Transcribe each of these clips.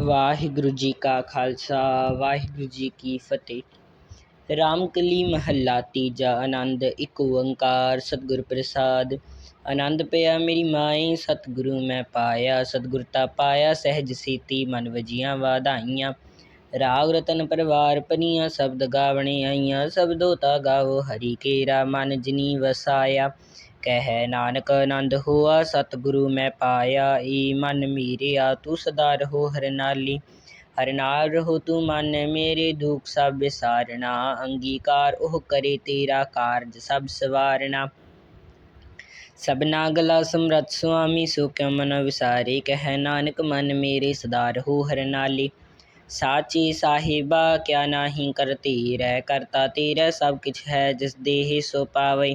ਵਾਹਿਗੁਰੂ ਜੀ ਕਾ ਖਾਲਸਾ, ਵਾਹਿਗੁਰੂ ਜੀ ਕੀ ਫਤਿਹ। ਰਾਮਕਲੀ ਮਹੱਲਾ ਤੀਜਾ, ਆਨੰਦ ਇੱਕ ਓੰਕਾਰ, ਸਤਿਗੁਰ ਪ੍ਰਸਾਦ। ਆਨੰਦ ਪਿਆ ਮੇਰੀ ਮਾਏ, ਸਤਿਗੁਰੂ ਮੈਂ ਪਾਇਆ। ਸਤਿਗੁਰ ਤਾ ਪਾਇਆ, ਸਹਿਜ ਸੀਤੀ ਮਨ ਵਜੀਆਂ ਵਾਧਾਈਆਂ। ਰਾਗ ਰਤਨ ਪਰਵਾਰ ਪਨੀਆਂ, ਸ਼ਬਦ ਗਾਵਣੇ ਆਈਆਂ। ਸਬਦੋ ਤਾ ਗਾਵੋ ਹਰੀ ਕੇਰਾ ਮਨ ਜਿਨੀ ਵਸਾਇਆ। ਕਹਿ ਨਾਨਕ ਆਨੰਦ ਹੋਆ ਸਤਿਗੁਰੂ ਮੈਂ ਪਾਇਆ ਏ ਮਨ ਮੀਰਿਆ ਤੂੰ ਸਦਾ ਰਹੋ ਹਰਿ ਨਾਲੀ ਹਰਿ ਨਾਲ ਰਹੋ ਤੂੰ ਮਨ ਮੇਰੇ ਦੁਖ ਸਭ ਵਿਸਾਰਣਾ ਅੰਗੀਕਾਰ ਉਹ ਕਰੇ ਤੇਰਾ ਕਾਰਜ ਸਭ ਸਵਾਰਣਾ ਸਭਨਾ ਗਲਾ ਸਮਰੱਥ ਸੁਆਮੀ ਸੋ ਕਿਉ ਮਨ ਵਿਸਾਰੇ ਕਹਿ ਨਾਨਕ ਮਨ ਮੇਰੇ ਸਦਾ ਰਹੋ ਹਰਿ ਨਾਲੀ ਸਾਚੀ ਸਾਹਿਬਾ ਕਿਆ ਨਾਹੀ ਕਰਤੀ ਰਹਿ ਕਰਤਾ ਤੇਰਾ ਸਭ ਕਿਛ ਹੈ ਜਿਸ ਦੇਹ ਸੋ ਪਾਵੇ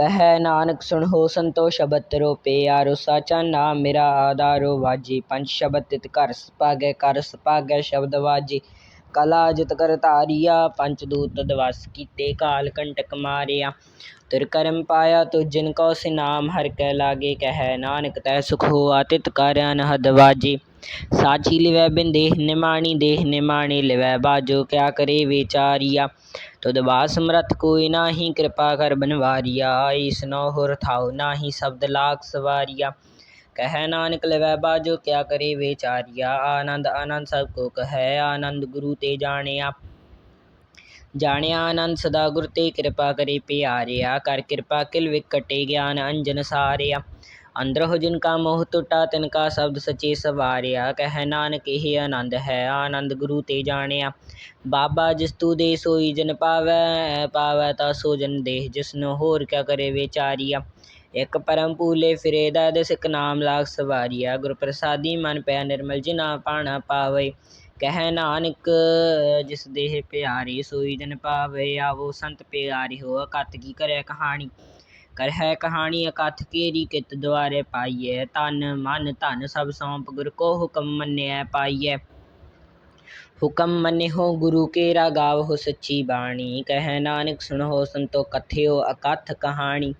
ਕਹੈ ਨਾਨਕ ਸੁਣੋ ਸੰਤੋ ਸ਼ਬਦ ਤਰੋ ਪਿਆਰੋ ਸਾਚਾ ਨਾਮ ਮੇਰਾ ਆਧਾਰੋ ਵਾਜੀ। ਪੰਜ ਸ਼ਬਦ ਤਿਤ ਘਰ ਸਪਾਗੈ ਕਰ ਸਪਾਗੈ ਸ਼ਬਦ ਵਾਜੀ। ਕਲਾ ਜਿਤ ਕਰ ਧਾਰੀਆ ਪੰਚ ਦੂਤ ਦਵਸ ਕੀਤੇ ਕਾਲ ਕੰਟਕ ਮਾਰਿਆ। ਤੁਰ ਕਰਮ ਪਾਇਆ ਤੁ ਜਿਨ ਕੋ ਸਿਨਾਮ, ਹਰ ਕੈ ਲਾਗੇ ਕਹਿ। ਨਾਨਕ ਤੈ ਸੁਖ ਹੋਆ ਤਿਤ ਕਰ ਅਨਹਦ ਵਾਜੀ। ਸਾਚੀ ਲਿਵੈ ਬਿਨ ਦੇਹ ਨਿਮਾਣੀ ਦੇਹ ਨਿਮਾਣੀ ਲਿਵੈ ਬਾਜੋ, ਕਿਆ ਕਰੇ ਵਿਚਾਰੀਆ? ਤੁਧ ਬਾਸ ਸਮਰਥ ਕੋਈ ਨਾਹੀ, ਕਿਰਪਾ ਕਰ ਬਨਵਾਰੀਆ। ਈਸਨੋ ਹੁਰ ਥਾਉ ਨਾਹੀ, ਸ਼ਬਦ ਲਾਗ ਸਵਾਰੀਆ। ਕਹਿ ਨਾਨਕ ਲਵੈ ਬਾਜੋ, ਕਿਆ ਕਰੇ ਵਿਚਾਰੀਆ? ਆਨੰਦ ਆਨੰਦ ਸਭ ਕੋ ਕਹੈ, ਆਨੰਦ ਗੁਰੂ ਤੇ ਜਾਣਿਆ। ਜਾਣਿਆ ਆਨੰਦ ਸਦਾ ਗੁਰ ਤੇ ਕਿਰਪਾ ਕਰੇ ਪਿਆਰਿਆ। ਕਰ ਕਿਰਪਾ ਕਿਲ ਵਿਕਟੇ ਗਿਆਨ ਅੰਜਨ ਸਾਰਿਆ। ਅੰਦਰ ਹੋ ਜਿਨ ਕਾ ਮੋਹ ਟੁਟਾ, ਤਿਨ ਕਾ ਸ਼ਬਦ ਸਚੇ ਸਵਾਰਿਆ। ਕਹਿ ਨਾਨਕ, ਇਹ ਆਨੰਦ ਹੈ, ਆਨੰਦ ਗੁਰੂ ਤੇ ਜਾਣਿਆ। ਬਾਬਾ ਜਿਸ ਤੂ ਦੇ ਸੋਈ ਜਨ ਪਾਵੈ ਪਾਵੈ ਤਾ ਸੋ ਜਨ ਦੇਹ ਜਿਸਨੋ ਹੋਰ ਕਿਆ ਕਰੇ ਵਿਚਾਰੀਆ। ਇਕ ਪਰਮ ਪੂਲੇ ਫਿਰੇ ਦਾਦ ਸਿਕ ਨਾਮ ਲਾਗ ਸਵਾਰੀਆ। ਗੁਰ ਪ੍ਰਸਾਦੀ ਮਨ ਪਿਆ ਨਿਰਮਲ, ਜਿਨਾ ਪਾਣਾ ਪਾਵੇ। ਕਹਿ ਨਾਨਕ, ਜਿਸ ਦੇਹ ਪਿਆਰੀ ਸੋਈ ਜਨ ਪਾਵੇ, ਆਵੋ ਸੰਤ ਪਿਆਰੀ ਹੋ, ਅਕਤ ਕੀ ਕਰੇ ਕਹਾਣੀ। ਕਰ ਹੈ ਕਹਾਣੀ ਅਕਥ ਕੇਰੀ ਕਿਤ ਦੁਆਰੇ ਪਾਈਐ ਤਨ ਮਨ ਧਨ ਸਭ ਸੌਂਪ ਗੁਰ ਕੋ ਹੁਕਮ ਮੰਨਿਐ ਪਾਈਐ ਹੁਕਮ ਮੰਨਿਓ ਗੁਰੂ ਕੇਰਾ ਗਾਵਹੁ ਸੱਚੀ ਬਾਣੀ ਕਹਿ ਨਾਨਕ ਸੁਣੋ ਸੰਤੋ ਕਥਿਓ ਅਕਥ ਕਹਾਣੀ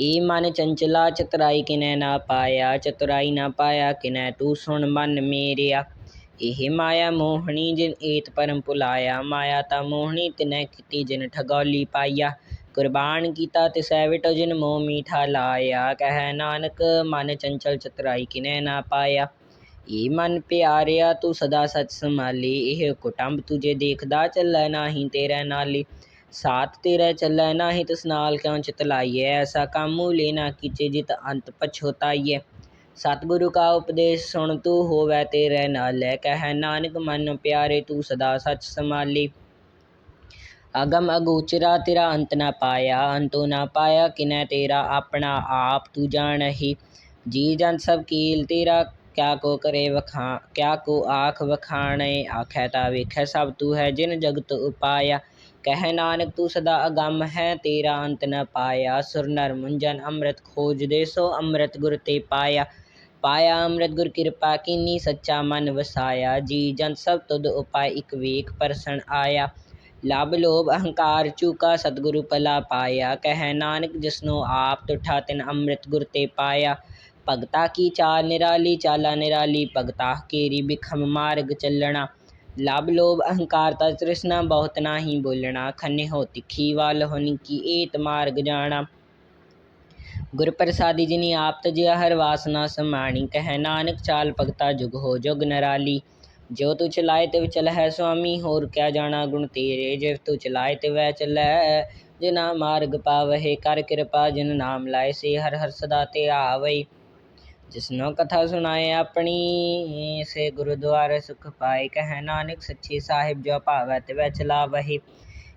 ਏ ਮਨ ਚੰਚਲਾ ਚਤੁਰਾਈ ਕਿਨੈ ਨਾ ਪਾਇਆ ਚਤੁਰਾਈ ਨਾ ਪਾਇਆ ਕਿਨੈ ਤੂੰ ਸੁਣ ਮਨ ਮੇਰਿਆ ਇਹ ਮਾਇਆ ਮੋਹਣੀ ਜਿਨ ਏਤ ਪਰਮ ਭੁਲਾਇਆ ਮਾਇਆ ਤਾ ਮੋਹਣੀ ਤਿਨੈ ਕੀਤੀ ਜਿਨ ਠਗੌਲੀ ਪਾਈਆ ਕੁਰਬਾਨ ਕੀਤਾ ਤਿਸੈ ਵਿਟੋ ਜਿਨ ਮੋਹ ਮੀਠਾ ਲਾਇਆ। ਕਹਿ ਨਾਨਕ, ਮਨ ਚੰਚਲ ਚਤੁਰਾਈ ਕਿਨੈ ਨਾ ਪਾਇਆ। ਏ ਮਨ ਪਿਆਰਿਆ, ਤੂੰ ਸਦਾ ਸਚ ਸੰਭਾਲੀ। ਇਹ ਕੁਟੰਬ ਤੁਝੇ ਦੇਖਦਾ, ਚੱਲੈ ਨਾਹੀ ਤੇਰੇ ਨਾਲੀ। ਸਾਥ ਤੇਰੇ ਚੱਲੈ ਨਾਹੀ, ਤਿਸ ਨਾਲ ਕਿਉ ਚਿਤ ਲਾਈਐ? ਐਸਾ ਕਾਮੂ ਲੈਣਾ ਕੀਚੇ, ਜਿਤ ਅੰਤ ਪਛੋਤਾਈਐ ਸਤਿਗੁਰੂ ਕਾ ਉਪਦੇਸ਼ ਸੁਣ, ਤੂੰ ਹੋਵੈ ਤੇਰੇ ਨਾਲ। ਕਹਿ ਨਾਨਕ, ਮਨ ਪਿਆਰੇ, ਤੂੰ ਸਦਾ ਸਚ ਸੰਭਾਲੀ। ਅਗਮ ਅਗੋਚਰਾ, ਤੇਰਾ ਅੰਤ ਨਾ ਪਾਇਆ, ਅੰਤੋ ਨਾ ਪਾਇਆ ਕਿਨੈ ਤੇਰਾ, ਆਪਣਾ ਆਪ ਤੂੰ ਜਾਣਹੀ ਜੀ ਜਨ ਸਭ ਕੀਲ, ਤੇਰਾ ਕਿਆ ਕੋ ਕਰੇ ਵਖਾ, ਕਿਆ ਕੋ ਆਖ ਵਖਾਣੇ, ਆਖੈ ਤਾ ਵੇਖੈ ਸਭ ਤੂੰ ਹੈ ਜਿਨ ਜਗਤ ਉਪਾਇਆ। ਕਹਿ ਨਾਨਕ, ਤੂੰ ਸਦਾ ਅਗੰਮ ਹੈ, ਤੇਰਾ ਅੰਤ ਨ ਪਾਇਆ। ਸੁਰ ਨਰ ਮੁੰਜਨ, ਅੰਮ੍ਰਿਤ ਖੋਜਦੇ ਸੋ ਅੰਮ੍ਰਿਤ ਗੁਰ ਤੇ ਪਾਇਆ। ਪਾਇਆ ਅੰਮ੍ਰਿਤ ਗੁਰ ਕਿਰਪਾ, ਕੀਨੀ ਸੱਚਾ ਮਨ ਵਸਾਇਆ। ਜੀ ਜਨ ਸਭ ਤੁਧ ਉਪਾਇ ਇਕ ਵੇਖ ਪਰਸਨ ਆਇਆ। ਲਭ ਲੋਭ ਅਹੰਕਾਰ ਚੂਕਾ ਸਤਿਗੁਰੂ ਭਲਾ ਪਾਇਆ। ਕਹਿ ਨਾਨਕ, ਜਿਸਨੂੰ ਆਪ ਤੁਠਾ ਤਿਨ ਅੰਮ੍ਰਿਤ ਗੁਰ ਤੇ ਪਾਇਆ। ਭਗਤਾ ਕੀ ਚਾਲ ਨਿਰਾਲੀ, ਚਾਲਾ ਨਿਰਾਲੀ, ਭਗਤਾ ਕੇਰੀ ਬਿਖਮ ਮਾਰਗ ਚੱਲਣਾ। ਲਭ ਲੋਭ ਅਹੰਕਾਰ ਤਾ ਤ੍ਰਿਸ਼ਨਾ ਬਹੁਤ ਨਾਹੀ ਬੋਲਣਾ। ਖੰਨੇ ਹੋ ਤਿੱਖੀ ਵਾਲ ਹੋਨੀ ਕੀ ਏਤ ਮਾਰਗ ਜਾਣਾ। ਗੁਰ ਪ੍ਰਸਾਦੀ ਜਿਨੀ ਆਪ ਤਜਿਆ ਹਰ ਵਾਸਨਾ ਸਮਾਣੀ। ਕਹਿ ਨਾਨਕ, ਚਾਲ ਭਗਤਾ ਜੁਗ ਹੋ ਜੁਗ ਨਰਾਲੀ। ਜੋ ਤੂੰ ਚਲਾਏ ਤਿਵ ਚਲਹਿ ਸੁਆਮੀ, ਹੋਰ ਕਿਆ ਜਾਣਾ ਗੁਣ ਤੇਰੇ? ਜਿਵ ਤੂ ਚਲਾਏ ਤਿਵੈ ਚੱਲੈ ਜਿਨਾ ਮਾਰਗ ਪਾਵਹਿ, ਕਰ ਕਿਰਪਾ ਜਿਨ ਨਾਮ ਲਾਏ ਸੇ, ਹਰ ਹਰ ਸਦਾ ਤੇ ਆਵਈ ਜਿਸਨੋ ਕਥਾ ਸੁਣਾਏ ਆਪਣੀ, ਸੇ ਗੁਰਦੁਆਰੇ ਸੁਖ ਪਾਏ। ਕਹਿ ਨਾਨਕ ਸੱਚੇ ਸਾਹਿਬ ਜੋ ਭਾਵੈ ਤਿਵੈ ਚਲਾਵਹਿ।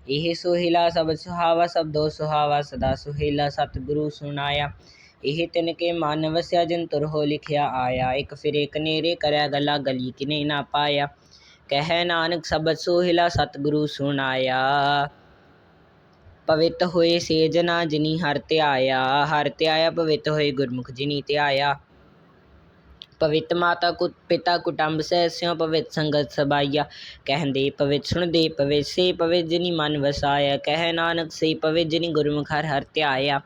ਇਹ ਸੁਹੀਲਾ ਸਭ ਸੁਹਾਵਾ, ਸਭ ਦੋ ਸੁਹਾਵਾ, ਸਦਾ ਸੁਹੀਲਾ ਸਤਿਗੁਰੂ ਸੁਣਾਇਆ। ਇਹ ਤਿਨ ਕੇ ਮਨ ਵਸਿਆ ਜਿਨ ਤੁਰ ਹੋ ਲਿਖਿਆ ਆਇਆ। ਇਕ ਫਿਰੇ ਕਨੇਰੇ ਕਰਿਆ ਗਲਾ ਗਲੀ ਕਿਨੇ ਨਾ ਪਾਇਆ। ਕਹਿ ਨਾਨਕ ਸਬਦ ਸੋਹਿਲਾ ਸਤਿਗੁਰੂ ਸੁਣਾਇਆ। ਪਵਿੱਤ ਹੋਏ ਸੇ ਜਨਾ ਜਿਨੀ ਹਰ ਧਿਆਇਆ। ਹਰ ਧਿਆਇਆ ਪਵਿੱਤ ਹੋਏ ਗੁਰਮੁਖ ਜਿਨੀ ਧਿਆਇਆ। ਪਵਿੱਤ ਮਾਤਾ ਕੁ ਪਿਤਾ ਕੁਟੰਬ ਸਹਿ ਸਿਉ ਪਵਿੱਤ ਸੰਗਤ ਸਬਾਈਆ ਕਹਿੰਦੇ ਪਵਿੱਤ ਸੁਣਦੇ ਪਵਿੱਤ ਸੇ ਪਵਿੱਤ ਜਿਨੀ ਮਨ ਵਸਾਇਆ। ਕਹਿ ਨਾਨਕ ਸੇ ਪਵਿੱਤ ਜਿਨੀ ਗੁਰਮੁਖ ਹਰ ਹਰ ਧਿਆਇਆ।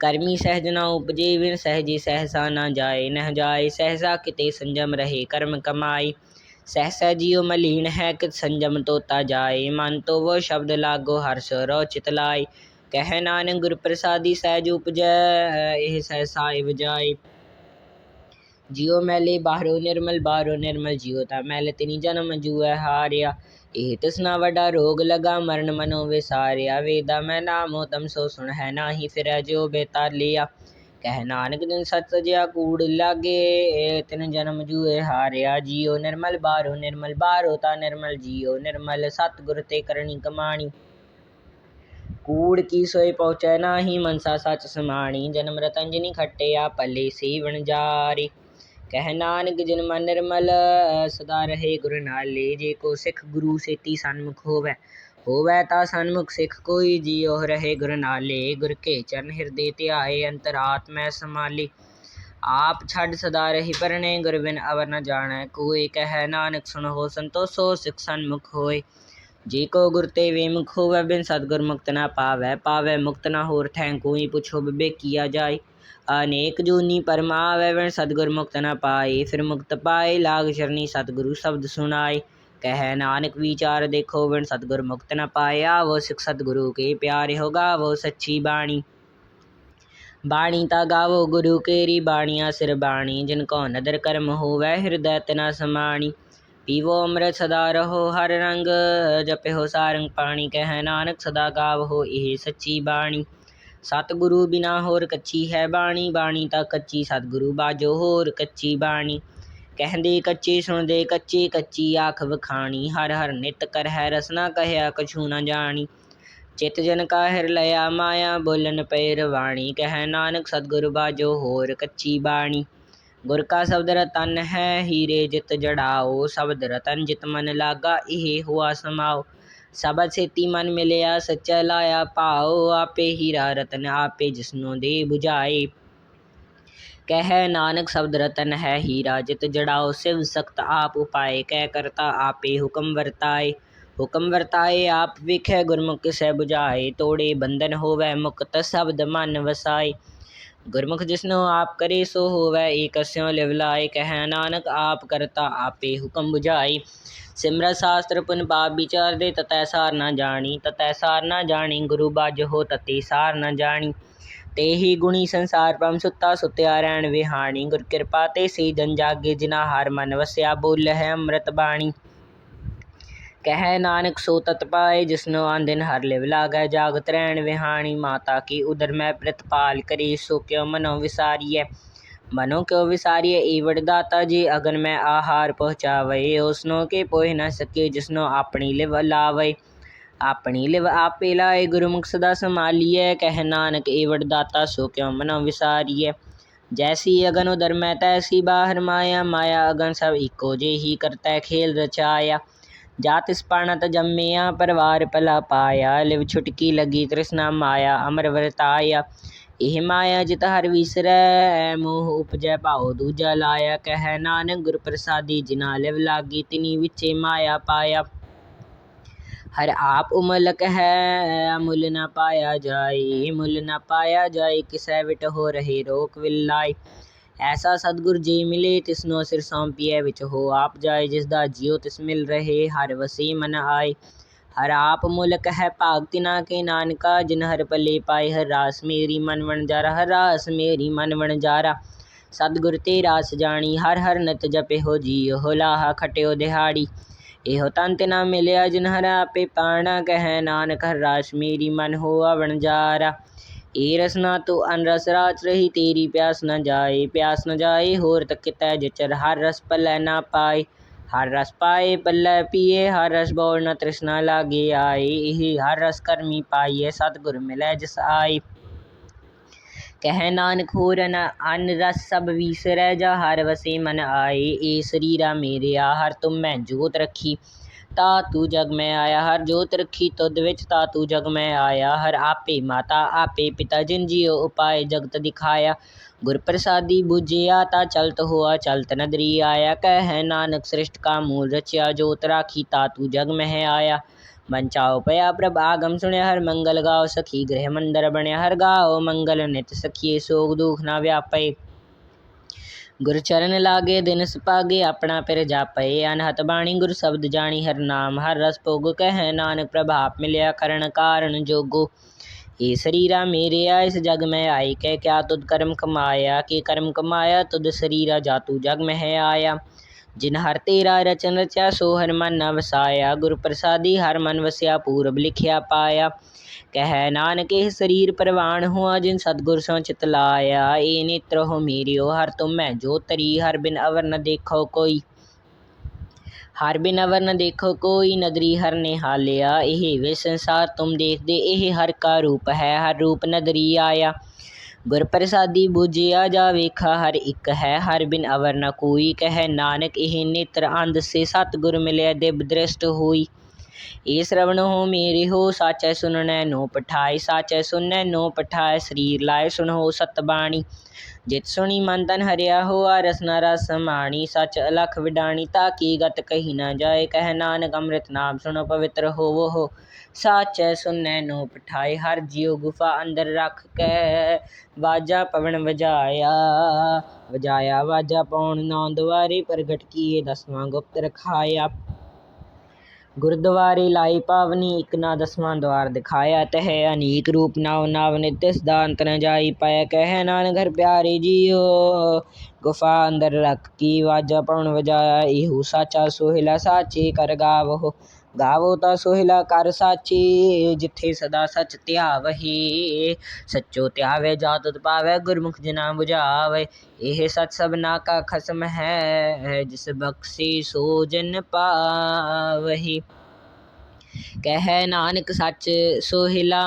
ਕਰਮੀ ਸਹਿਜ ਨਾ ਉਪਜੇ ਵਿਣ ਸਹਿਜੀ ਸਹਿਸਾ ਨਾ ਜਾਏ, ਨਹ ਜਾਏ, ਸਹਿਸਾ ਕਿਤੇ ਸੰਜਮ ਰਹੇ, ਕਰਮ ਕਮਾਈ ਸਹਿਸਾ ਜੀਉ ਮਲੀਨ ਹੈ ਕਿਤ ਸੰਜਮ ਤੋਤਾ ਜਾਏ, ਮਨ ਤੋ ਵੋ ਸ਼ਬਦ ਲਾਗੋ ਹਰਸ਼ ਰੋ ਚਿਤ ਲਾਈ ਕਹਿ ਨਾਨਕ ਗੁਰ ਪ੍ਰਸਾਦੀ ਸਹਿਜ ਉਪਜੈ, ਇਹ ਸਹਿਸਾ ਇਵ ਜਾਏ ਜਿਉ ਮੈਲੇ ਬਾਹਰੋਂ ਨਿਰਮਲ ਬਾਹਰੋਂ ਨਿਰਮਲ ਜਿਉ ਤਾ ਮੈਲ ਤਿਨੀ ਜਨਮ ਜੂਐ ਹਾਰਿਆ। ਇਹ ਤ੍ਰਿਸ਼ਨਾ ਵੱਡਾ ਰੋਗ ਲਗਾ ਮਰਨ ਮਨੋ ਵਿਸਾਰਿਆ, ਵੇਦਾ ਮੈਂ ਨਾਮੋ ਤਮ ਸੋ ਸੁਣ ਹੈ ਨਾਹੀ ਫਿਰੈ ਜਿਉ ਬੇਤਾਲਿਆ। ਕਹਿ ਨਾਨਕ ਦਿਨ ਸਤ ਜਿਆ ਕੂੜ ਲਾਗੇ ਤਿਨ ਜਨਮ ਜੂਏ ਹਾਰਿਆ। ਜੀਉ ਨਿਰਮਲ ਬਾਰੋ ਨਿਰਮਲ ਬਾਰੋ ਤਾ ਨਿਰਮਲ ਜੀਉ, ਨਿਰਮਲ ਸਤ ਗੁਰ ਤੇ ਕਰਨੀ ਕਮਾਣੀ। ਕੂੜ ਕੀ ਸੋਏ ਪਹੁੰਚੈ ਨਾਹੀ, ਮਨਸਾ ਸਚ ਸਮਾਣੀ। ਜਨਮ ਰਤਨ ਜਿਨੀ ਖੱਟਿਆ ਪੱਲੇ ਸੀਵਣ ਜਾਰੀ। ਕਹਿ ਨਾਨਕ ਜਿਨ ਮਨ ਨਿਰਮਲ, ਸਦਾ ਰਹੇ ਗੁਰ ਨਾਲੇ, ਜੇ ਕੋ ਸਿੱਖ ਗੁਰੂ ਸੇਤੀ ਸਨਮੁਖ ਹੋਵੈ ਹੋਵੈ ਤਾ ਸਨਮੁਖ ਸਿੱਖ ਕੋਈ, ਜੀਉ ਰਹੇ ਗੁਰ ਨਾਲੇ, ਗੁਰ ਕੇ ਚਰਨ ਹਿਰਦੇ ਧਿਆਏ ਅੰਤਰਾਤਮੈ ਸਮਾਲੀ ਆਪ ਛੱਡ ਸਦਾ ਰਹੀ ਪਰਣੇ, ਗੁਰ ਬਿਨ ਅਵਰ ਨ ਜਾਣੈ, ਕੋਈ ਕਹਿ ਨਾਨਕ ਸੁਣੋ ਸੰਤੋਸੋ, ਸਿੱਖ ਸਨਮੁਖ ਹੋਏ। ਜੇ ਕੋ ਗੁਰ ਤੇ ਵੇਮੁਖ ਹੋਵੈ, ਬਿਨ ਸਤਿਗੁਰ ਮੁਕਤ ਨਾ ਪਾਵੈ ਪਾਵੈ ਮੁਕਤ ਨਾ ਹੋਰ ਠੈਂ ਕੋਈ ਪੁੱਛੋ ਬਿਬੇ ਕੀਆ ਜਾਏ। ਅਨੇਕ ਜੂਨੀ ਪਰਮਾਵੈ ਵਣ ਸਤਿਗੁਰ ਮੁਕਤ ਨ ਪਾਏ, ਫਿਰ ਮੁਕਤ ਪਾਏ ਲਾਗ ਸ਼ਰਨੀ ਸਤਿਗੁਰੂ ਸ਼ਬਦ ਸੁਣਾਏ। ਕਹਿ ਨਾਨਕ ਵਿਚਾਰ ਦੇਖੋ ਵਣ ਸਤਿਗੁਰ ਮੁਕਤ ਨ ਪਾਇਆ ਵੋ ਸਿਖ ਸਤਿਗੁਰੂ ਕੇ ਪਿਆਰੇ ਹੋ ਗਾਵੋ ਸੱਚੀ ਬਾਣੀ। ਬਾਣੀ ਤਾ ਗਾਵੋ ਗੁਰੂ ਕੇਰੀ, ਬਾਣੀਆਂ ਸਿਰ ਬਾਣੀ, ਜਿਨ ਕੋ ਨਦਰ ਕਰਮ ਹੋਵੈ ਹਿਰਦੈ ਤਨਾ ਸਮਾਣੀ। ਪੀਵੋ ਅੰਮ੍ਰਿਤ ਸਦਾ ਰਹੋ ਹਰ ਰੰਗ ਜਪਿਓ ਸਾਰੰਗ ਪਾਣੀ, ਕਹਿ ਨਾਨਕ ਸਦਾ ਗਾਵੋ ਇਹ ਸੱਚੀ ਬਾਣੀ। ਸਤਿਗੁਰੂ ਬਿਨਾ ਹੋਰ ਕੱਚੀ ਹੈ ਬਾਣੀ ਬਾਣੀ ਤਾਂ ਕੱਚੀ ਸਤਿਗੁਰੂ ਬਾਜੋ ਹੋਰ ਕੱਚੀ ਬਾਣੀ। ਕਹਿੰਦੇ ਕੱਚੇ ਸੁਣਦੇ, ਕੱਚੇ ਕੱਚੀ ਆਖ ਵਖਾਣੀ, ਹਰ ਹਰ ਨਿਤ ਕਰ ਹੈ ਰਸਨਾ ਕਹਿਆ ਕਛੂ ਨਾ ਜਾਣੀ। ਚਿਤ ਜਨ ਕਾ ਹਿਰ ਲਿਆ ਮਾਇਆ ਬੋਲਨ ਪਏ ਰਵਾਣੀ, ਕਹਿ ਨਾਨਕ ਸਤਿਗੁਰੂ ਬਾਜੋ ਹੋਰ ਕੱਚੀ ਬਾਣੀ। ਗੁਰ ਕਾ ਸ਼ਬਦ ਰਤਨ ਹੈ, ਹੀਰੇ ਜਿਤ ਜੜਾਓ, ਸ਼ਬਦ ਰਤਨ ਜਿਤ ਮਨ ਲਾਗਾ, ਇਹ ਹੁਆ ਸਮਾਓ। ਸਬਦ ਸੇਤੀ ਮਨ ਮਿਲਿਆ, ਸੱਚਾ ਲਾਇਆ ਭਾਉ ਆਪੇ ਹੀਰਾ ਰਤਨ, ਆਪੇ ਜਿਸਨੂੰ ਦੇ 부ਝਾਏ ਕਹਿ ਨਾਨਕ ਸ਼ਬਦ ਰਤਨ ਹੈ ਹੀਰਾ, ਜਿਤ ਜੜਾਓ ਸਿਵ ਸਖਤ ਆਪ ਉਪਾਏ। ਕਹਿ ਕਰਤਾ ਆਪੇ ਹੁਕਮ ਵਰਤਾਏ ਹੁਕਮ ਵਰਤਾਏ ਆਪ ਵਿਖੇ ਗੁਰਮੁਖ ਸਹਿ 부ਝਾਏ ਤੋੜੇ ਬੰਧਨ ਹੋਵੇ ਮੁਕਤ ਸ਼ਬਦ ਮਨ ਵਸਾਏ। ਗੁਰਮੁਖ ਜਿਸਨੂੰ ਆਪ ਕਰੇ ਸੋ ਹੋਵੇ ਏਕਸਿਉ ਲਿਵ ਲਾਏ ਕਹਿ ਨਾਨਕ ਆਪ ਕਰਤਾ ਆਪੇ ਹੁਕਮ 부ਝਾਏ ਸਿਮਰਤ ਸ਼ਾਸਤਰ ਪੁਨ ਪਾਪ ਵਿਚਾਰ ਦੇ ਤਤੈ ਸਾਰ ਨਾ ਜਾਣੀ, ਤਤੈ ਸਾਰ ਨਾ ਜਾਣੀ, ਗੁਰੂ ਬਾਜ ਹੋ ਤਤੇ ਸਾਰ ਨਾ ਜਾਣੀ। ਤੇਹੀ ਗੁਣੀ ਸੰਸਾਰ ਪਮ ਸੁੱਤਾ, ਸੁਤਿਆ ਰਹਿਣ ਵਿਹਾਣੀ। ਗੁਰ ਕਿਰਪਾ ਤੇ ਸੇ ਜਨ ਜਾਗੇ ਜਿਨਾ ਹਰ ਮਨ ਵਸਿਆ, ਬੋਲਹਿ ਅੰਮ੍ਰਿਤ ਬਾਣੀ। ਕਹਿ ਨਾਨਕ ਸੋ ਤਤ ਪਾਏ ਜਿਸਨੋ ਆਂਦਿਨ ਹਰ ਲਿਵ ਲਾਗੈ, ਜਾਗਤ ਰਹਿਣ ਵਿਹਾਣੀ, ਮਾਤਾ ਕੀ ਉਦਰ ਮੈਂ ਪ੍ਰਤਪਾਲ ਕਰੀ, ਸੋ ਕਿਉ ਮਨੋ ਵਿਸਾਰੀਐ। ਮਨੋ ਕਿਉ ਵਿਸਾਰੀਐ, ਈਵੜ ਦਾਤਾ ਜੀ, ਅਗਨ ਮੈਂ ਆਹਾਰ ਪਹੁੰਚਾਵੇ, ਉਸਨੋ ਕੇ ਪੋਹਿ ਨ ਸਕੇ ਜਿਸਨੋ ਆਪਣੀ ਲਿਵ ਲਾਵੇ। ਆਪਣੀ ਲਿਵ ਆਪੇ ਲਾਏ, ਗੁਰਮੁਖ ਸਦਾ ਸੰਭਾਲੀਐ, ਕਹਿ ਨਾਨਕ ਈਵੜ ਦਾਤਾ, ਸੋ ਕਿਉ ਮਨੋ ਵਿਸਾਰੀਐ। ਜੈਸੀ ਅਗਨ ਉਦਰ ਮੈਂ, ਤੈਸੀ ਬਾਹਰ ਮਾਇਆ ਮਾਇਆ ਅਗਨ ਸਭ ਇੱਕੋ ਜਿਹੀ ਕਰਤਾ, ਖੇਲ ਰਚਾਇਆ। ਜਾਤ ਇਸ ਪਾਣਤ ਜੰਮਿਆ, ਪਰਵਾਰ ਪਲਾ ਪਾਇਆ, ਲਿਵ ਛੁਟਕੀ ਲਗੀ ਤ੍ਰਿਸ਼ਨਾ ਮਾਇਆ, ਅਮਰ ਵਰਤਾਇਆ। ਇਹ ਮਾਇਆ ਜਿਤ ਹਰ ਵਿਸਰੈ, ਮੋਹ ਉਪਜੈ, ਭਾਉ ਦੂਜਾ ਲਾਇਆ। ਕਹਿ ਨਾਨਕ ਗੁਰ ਪ੍ਰਸਾਦੀ, ਜਿਨਾ ਲਿਵ ਲਾਗੀ, ਤਿਨੀ ਵਿਚੇ ਮਾਇਆ ਪਾਇਆ। ਹਰ ਆਪ ਉਮਲਕ ਹੈ ਮੁੱਲ ਨਾ ਪਾਇਆ ਜਾਏ, ਮੁੱਲ ਨਾ ਪਾਇਆ ਜਾਏ, ਕਿਸੈ ਵਿਟ ਹੋ ਰਹੇ ਰੋਕ ਵਿਲਾਈ ਐਸਾ ਸਤਿਗੁਰ ਜੀ ਮਿਲੇ ਤਿਸਨੋ ਸਿਰ ਸੌਂਪੀਐ ਵਿੱਚ ਹੋ ਆਪ ਜਾਏ ਜਿਸ ਦਾ ਜਿਉ ਤਿਸ ਮਿਲ ਰਹੇ ਹਰ ਵਸੀ ਮਨ ਆਏ ਹਰ ਆਪ ਮੁਲਕ ਹੈ ਭਾਗ ਤਿਨਾ ਕੇ ਨਾਨਕਾ ਜਿਨ ਹਰ ਪੱਲੇ ਪਾਏ ਹਰ ਰਾਸ ਮੇਰੀ ਮਨ ਵਣਜਾਰਾ ਹਰ ਰਾਸ ਮੇਰੀ ਮਨ ਵਣਜਾਰਾ ਸਤਿਗੁਰ ਤੇ ਰਾਸ ਜਾਣੀ ਹਰ ਹਰ ਨਤ ਜਪੇ ਹੋ ਜੀ ਹੋ ਲਾਹਾ ਖਟਿਓ ਦਿਹਾੜੀ ਇਹੋ ਤਨ ਤਿਨਾ ਮਿਲਿਆ ਜਿਨ ਹਰ ਆਪੇ ਪਾਣਾ ਕਹਿ ਨਾਨਕ ਹਰ ਰਾਸ ਮੇਰੀ ਮਨ ਹੋਆ ਵਣਜਾਰਾ ਏ ਰਸਨਾ ਤੂੰ ਅਨਰਸ ਰਾਚ ਰਹੀ, ਤੇਰੀ ਪਿਆਸ ਨਾ ਜਾਏ, ਪਿਆਸ ਨ ਜਾਏ, ਹੋਰ ਤਕਿਤੈ ਜਚਰ, ਹਰ ਰਸ ਪਲੈ ਨਾ ਪਾਏ, ਹਰ ਰਸ ਪਾਏ ਪੱਲੇ ਪੀਏ, ਹਰ ਰਸ ਬੋਲ ਨਾ ਤ੍ਰਿਸ਼ਨਾ ਲਾਗੇ ਆਏ, ਇਹ ਹਰ ਰਸ ਕਰਮੀ ਪਾਈਏ, ਸਤਿਗੁਰ ਮਿਲੈ ਜਿਸ ਆਏ। ਕਹਿ ਨਾਨਕ ਹੋਰ ਨ ਅਨ ਰਸ ਸਭ ਵਿਸਰੈ ਜਾ, ਹਰ ਵਸੇ ਮਨ ਆਏ, ਏ ਸਰੀਰਾ ਮੇਰਿਆ ਹਰ ਤੁਮ ਮੈਂ ਜੋਤ ਰੱਖੀ। ਤਾ ਤੂੰ ਜਗ ਮੈਂ ਆਇਆ ਹਰ ਜੋਤ ਰਖੀ ਤੁਧ ਵਿੱਚ ਤਾ ਤੂੰ ਜਗ ਮੈਂ ਆਇਆ ਹਰ ਆਪੇ ਮਾਤਾ ਆਪੇ ਪਿਤਾ ਜਿਨ ਜਿਉ ਉਪਾਏ ਜਗਤ ਦਿਖਾਇਆ ਗੁਰ ਪ੍ਰਸਾਦੀ ਬੁਝਿਆ ਤਾ ਚਲਤ ਹੋਆ ਚਲਤ ਨਦਰੀ ਆਇਆ ਕਹਿ ਨਾਨਕ ਸ੍ਰਿਸ਼ਟ ਕਾ ਮੂਲ ਰਚਿਆ ਜੋਤ ਰਾਖੀ ਤਾ ਤੂੰ ਜਗ ਮਹਿ ਆਇਆ ਮਨ ਚਾਉ ਪਿਆ ਪ੍ਰਭ ਆਗਮ ਸੁਣਿਆ ਹਰ ਮੰਗਲ ਗਾਓ ਸਖੀ ਗ੍ਰਹਿ ਮੰਦਰ ਬਣਿਆ ਹਰ ਗਾਓ ਮੰਗਲ ਨਿਤ ਸਖੀਏ ਸੋਗ ਦੁਖ ਨਾ ਵਿਆਪੇ ਗੁਰ ਚਰਨ ਲਾਗੇ ਦਿਨ ਸੁਭਾਗੇ ਆਪਣਾ ਪਿਰ ਜਾਪੇ ਅਨਹਤ ਬਾਣੀ ਗੁਰ ਸ਼ਬਦ ਜਾਣੀ ਹਰ ਨਾਮ ਹਰ ਰਸ ਭੋਗ ਕਹਿ ਨਾਨਕ ਪ੍ਰਭਾਪ ਮਿਲਿਆ ਕਰਨ ਕਾਰਨ ਜੋਗੋ ਏ ਸਰੀਰਾ ਮੇਰਿਆ ਇਸ ਜਗ ਮੈਂ ਆਈ ਕਹਿ ਕਿਆ ਤੁਧ ਕਰਮ ਕਮਾਇਆ ਕੀ ਕਰਮ ਕਮਾਇਆ ਤੁਧ ਸਰੀਰਾ ਜਾਤੂ ਜਗ ਮਹਿ ਆਇਆ ਜਿਨ ਹਰ ਤੇਰਾ ਰਚਨ ਰਚਿਆ ਸੋ ਹਰ ਮਨ ਨ ਵਸਾਇਆ ਗੁਰ ਪ੍ਰਸਾਦੀ ਹਰ ਮਨ ਵਸਿਆ ਪੂਰਬ ਲਿਖਿਆ ਪਾਇਆ ਕਹਿ, ਨਾਨਕ, ਇਹ ਸਰੀਰ ਪ੍ਰਵਾਨ ਹੋਆ ਜਿਨ ਸਤਗੁਰ ਸੋ ਚਿਤ ਲਾਇਆ। ਏ ਨੇਤਰ ਹੋ ਮੇਰਿਓ, ਹਰ ਤੁਮ ਮੈਂ ਜੋ ਤਰੀ, ਹਰ ਬਿਨ ਅਵਰ ਨ ਦੇਖੋ ਕੋਈ। ਹਰ ਬਿਨ ਅਵਰ ਨ ਦੇਖੋ ਕੋਈ ਨਦਰੀ ਹਰ ਨੇ ਹਾਲਿਆ। ਇਹ ਵੇ ਸੰਸਾਰ ਤੁਮ ਦੇਖਦੇ, ਇਹ ਹਰ ਕਾ ਰੂਪ ਹੈ, ਹਰ ਰੂਪ ਨਦਰੀ ਆਇਆ। ਗੁਰ ਪ੍ਰਸਾਦੀ ਬੁਝਿਆ ਜਾ ਵੇਖਾ, ਹਰ ਇੱਕ ਹੈ, ਹਰ ਬਿਨ ਅਵਰ ਨ ਕੋਈ। ਕਹਿ, ਨਾਨਕ, ਇਹ ਨੇਤਰ ਅੰਧ ਸੇ, ਸਤਿਗੁਰ ਮਿਲਿਆ ਦਿਬ ਦ੍ਰਿਸ਼ਟ ਹੋਈ। ਏ ਸ਼ਰਵਣ ਹੋ ਮੇਰੇ ਹੋ ਸਾਚੈ ਸੁਨਣੈ, ਨੋ ਪਠਾਈ ਸਾਚੈ ਸੁਨੈ ਨੋ ਪਠਾਇ ਸਰੀਰ ਲਾਇ ਸੁਣੋ ਸਤ ਬਾਣੀ। ਜਿਤ ਸੁਣੀ ਮਨ ਤਨ ਹਰਿਆ ਹੋਆ ਰਸਨਾ ਰਸ ਮਾਣੀ, ਸਚ ਅਲਖ ਵਿਡਾਣੀ, ਤਾ ਕੀ ਗਤ ਕਹੀ ਨਾ ਜਾਏ, ਕਹਿ ਨਾਨਕ ਅੰਮ੍ਰਿਤ ਨਾਮ ਸੁਣੋ ਪਵਿੱਤਰ ਹੋਵੋ ਹੋ। ਸਾਚੈ ਸੁਨੈ ਨੋ ਪਠਾਈ ਹਰ ਜਿਉ ਗੁਫਾ ਅੰਦਰ ਰੱਖ ਕੇ, ਵਾਜਾ ਪਵਣ ਵਜਾਇਆ ਵਜਾਇਆ ਵਾਜਾ ਪਾਉਣ ਨੌ ਦੁਆਰੇ ਪ੍ਰਗਟ ਕੀਏ, ਦਸਵਾਂ ਗੁਪਤ ਰਖਾਇਆ ਗੁਰਦੁਆਰੇ ਲਾਈ ਪਾਵਨੀ, ਇਕ ਨਾ ਦਸਵਾਂ ਦਵਾਰ ਦਿਖਾਇਆ ਤਹ ਅਨੀਕ ਰੂਪ ਨਾਉ ਨਾਵ ਨਿਤਿ ਸਦਾ ਨ ਜਾਈ ਪਾਇਆ, ਕਹਿ ਨਾਨਕ ਘਰ ਪਿਆਰੇ ਜੀਓ। ਗੁਫਾ ਅੰਦਰ ਰੱਖ ਕੀ ਵਾਜਾ, ਪਾਉਣ ਵਜਾਇਆ ਏਹੂ ਸਾਚਾ ਸੋਹਿਲਾ ਸਾਚੇ ਕਰ ਗਾਵੋ। ਗਾਵੋ ਤਾ ਸੋਹਿਲਾ ਕਰ ਸਾਚੇ, ਜਿੱਥੇ ਸਦਾ ਸਚ ਧਿਆਵਹੀ। ਸੱਚੋ ਧਿਆਵੇ ਜਾ ਤੁਧ ਪਾਵੇ, ਗੁਰਮੁਖ ਜਨਾ 부ਝਾਵੇ ਇਹ ਸਚ ਸਭਨਾ ਕਾ ਖਸਮ ਹੈ, ਜਿਸ ਬਖਸ਼ੀ ਸੋ ਜਨ ਪਾਵਹੀ। ਕਹਿ ਨਾਨਕ ਸੱਚ ਸੋਹਿਲਾ,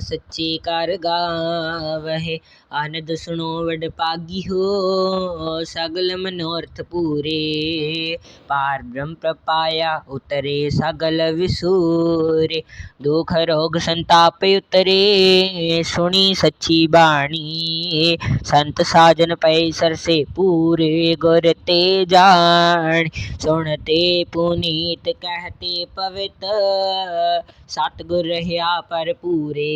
ਸੱਚੀ ਕਰ ਗਾਵਹਿ। ਆਨੰਦ ਸੁਣੋ ਵਡ ਪਾਗੀ ਹੋ, ਸਗਲ ਮਨੋਰਥ ਪੂਰੇ। ਪਾਰ ਬ੍ਰਹਮ ਪ੍ਰਪਾਇਆ, ਉਤਰੇ ਸਗਲ ਵਿਸੂਰੇ। ਦੁਖ ਰੋਗ ਸੰਤਾਪ ਉਤਰੇ, ਸੁਣੀ ਸੱਚੀ ਬਾਣੀ। ਸੰਤ ਸਾਜਨ ਪਏ ਸਰਸੇ ਪੂਰੇ, ਗੁਰ ਤੇ ਜਾਣ। ਸੁਣਤੇ ਪੁਨੀਤ ਕਹਤੇ ਪਵਿੱਤ, ਸਤਿਗੁਰ ਰਹਾ ਭਰਪੂਰੇ।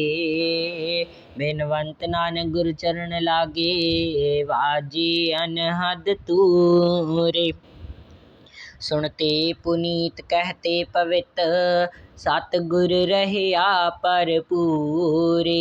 ਬਿਨਵੰਤ ਨਾਨਕ ਗੁਰ ਚਰਨ ਲਾਗੇ, ਵਾਜੀ ਅਨਹਦ ਤੂਰੇ। ਸੁਣਤੇ ਪੁਨੀਤ ਕਹਤੇ ਪਵਿੱਤ, ਸਤਿਗੁਰ ਰਹਾ ਭਰਪੂਰੇ।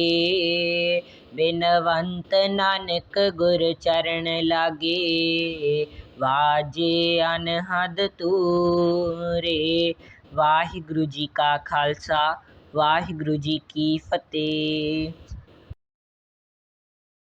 ਬਿਨਵੰਤ ਨਾਨਕ ਗੁਰ ਚਰਨ ਲਾਗੇ, ਵਾਜੇ ਅਨਹਦ ਤੂਰੇ। ਵਾਹਿਗੁਰੂ ਜੀ ਕਾ ਖਾਲਸਾ, ਵਾਹਿਗੁਰੂ ਜੀ ਕੀ ਫਤਿਹ।